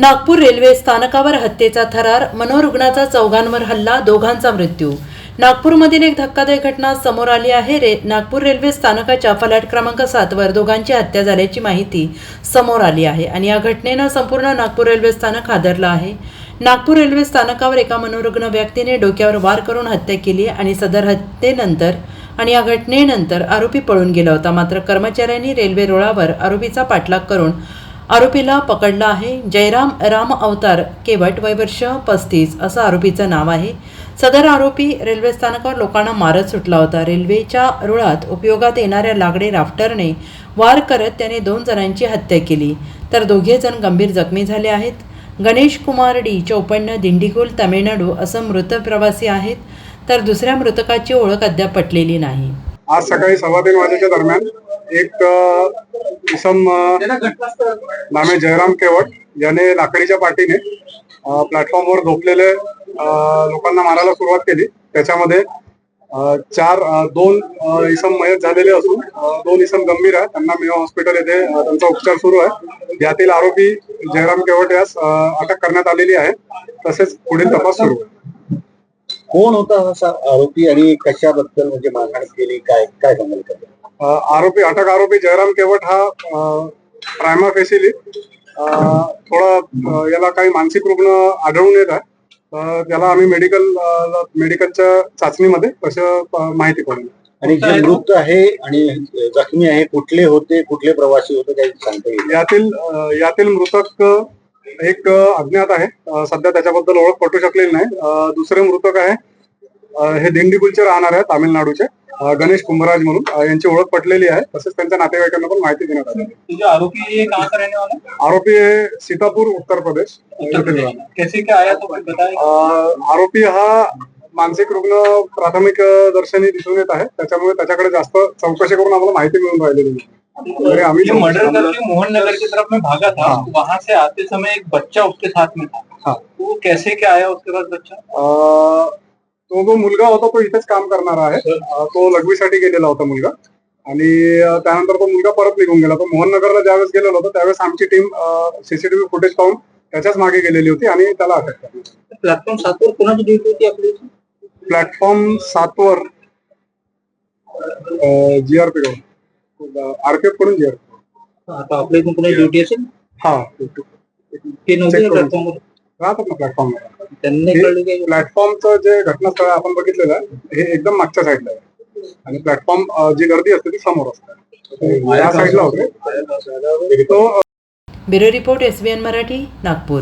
Nagpur railway स्थानकावर हत्येचा थरार मनोरुग्णाचा चौघांवर हल्ला दोघांचा मृत्यू. नागपूरमधील एक धक्कादायक घटना समोर आली आहे. रे नागपूर रेल्वे स्थानकाच्या फलाट क्रमांक सातवर दोघांची हत्या झाल्याची माहिती समोर आली आहे आणि या घटनेनं संपूर्ण नागपूर रेल्वे स्थानक हादरलं आहे. नागपूर रेल्वे स्थानकावर एका मनोरुग्ण व्यक्तीने डोक्यावर वार करून हत्या केली आणि सदर हत्येनंतर आणि या घटनेनंतर आरोपी पळून गेला होता. मात्र कर्मचाऱ्यांनी रेल्वे रुळावर आरोपीचा पाठलाग करून आरोपीला पकडला आहे. जयराम राम अवतार केवट वय वर्ष पस्तीस असं आरोपीचं नाव आहे. सदर आरोपी रेल्वे स्थानकावर लोकांना मारत सुटला होता. रेल्वेच्या रुळात उपयोगात येणाऱ्या लाकडी राफ्टरने वार करत त्याने दोन जणांची हत्या केली. तर दोघे जण गंभीर जखमी झाले आहेत. गणेश कुमार डी चौपन्न दिंडीगुल तामिळनाडू असं मृत प्रवासी आहेत. तर दुसऱ्या मृतकाची ओळख अद्याप पटलेली नाही. आज सकाळी सव्वा तीन वाजेच्या दरम्यान एक इसम नामे जयराम केवट. याने लाकडीच्या पाठीने प्लॅटफॉर्मवर झोपलेले लोकांना मारायला सुरुवात केली. त्याच्यामध्ये चार दोन इसम मयत झालेले असून दोन इसम गंभीर आहे त्यांना मेवा हॉस्पिटल येथे त्यांचा उपचार सुरू आहे. यातील आरोपी जयराम केवट यास अटक करण्यात आलेली आहे. तसेच पुढील तपास सुरू. आहे कोण होता असा आरोपी आणि कशाबद्दल म्हणजे मारहाण केली? काय काय सांगाल आरोपी अटक आरोपी जयराम केवट हा प्रायमा फेसिली थोडा याला काही मानसिक रुग्ण आढळून येत आहे त्याला आम्ही मेडिकल मेडिकलच्या चाचणीमध्ये तसं अ, माहिती पडेल. आणि जे मृत आहे आणि जखमी आहे कुठले होते कुठले प्रवासी होते काही सांगता येईल यातील यातील मृतक एक अज्ञात आहे. सध्या त्याच्याबद्दल ओळख पटू शकलेली नाही. दुसरे मृतक आहे. हे दिंडीगुलचे राहणार आहे तामिळनाडूचे. गणेश कुंभराज म्हणून यांची ओळख पटलेली आहे. तसेच त्यांच्या नातेवाईकांना पण माहिती देण्यात आली आहे. आरोपी ये कहाँ का रहने वाला? आरोपी सीतापूर उत्तर प्रदेश. आरोपी हा मानसिक रुग्ण प्राथमिक दर्शनी दिसून येत आहे. त्याच्यामुळे त्याच्याकडे जास्त चौकशी करून आम्हाला माहिती मिळून राहिलेली नाही. वगैरे आम्ही मर्डर करके मोहन नगर की तरफ में भागा था. हाँ। वहां से आते समय एक बच्चा उसके साथ में था. वो कैसे क्या आया उसके बाद बच्चा? तो जो मुलगा होता तो इथेच काम करणारा आहे. तो लघवीसाठी गेलेला होता मुलगा. आणि त्यानंतर तो मुलगा परत निघून गेला. तो मोहननगरला ज्यावेळेस गेलेला होता त्यावेळेस आमची टीम सीसीटीव्ही फुटेज पाहून त्याच्याच मागे गेलेली होती आणि त्याला अटक केली. प्लॅटफॉर्म सातवर कोणाची ड्युटी होती आपली प्लॅटफॉर्म सातवर जीआरपी कडून. आरपीएफकडून जीआरपी आता आपल्या इथून कोणी ड्युटी असेल? हा. ते नव्हते. प्लॅटफॉर्मवर राहतात ना प्लॅटफॉर्मवर त्यांनी हे- कळलं की प्लॅटफॉर्मचं जे घटनास्थळ आपण बघितलेलं आहे हे एकदम मागच्या साईडला आहे. आणि प्लॅटफॉर्म जी गर्दी असते ती समोर असते. या साईडला होते. तो bureau report S Marathi Nagpur.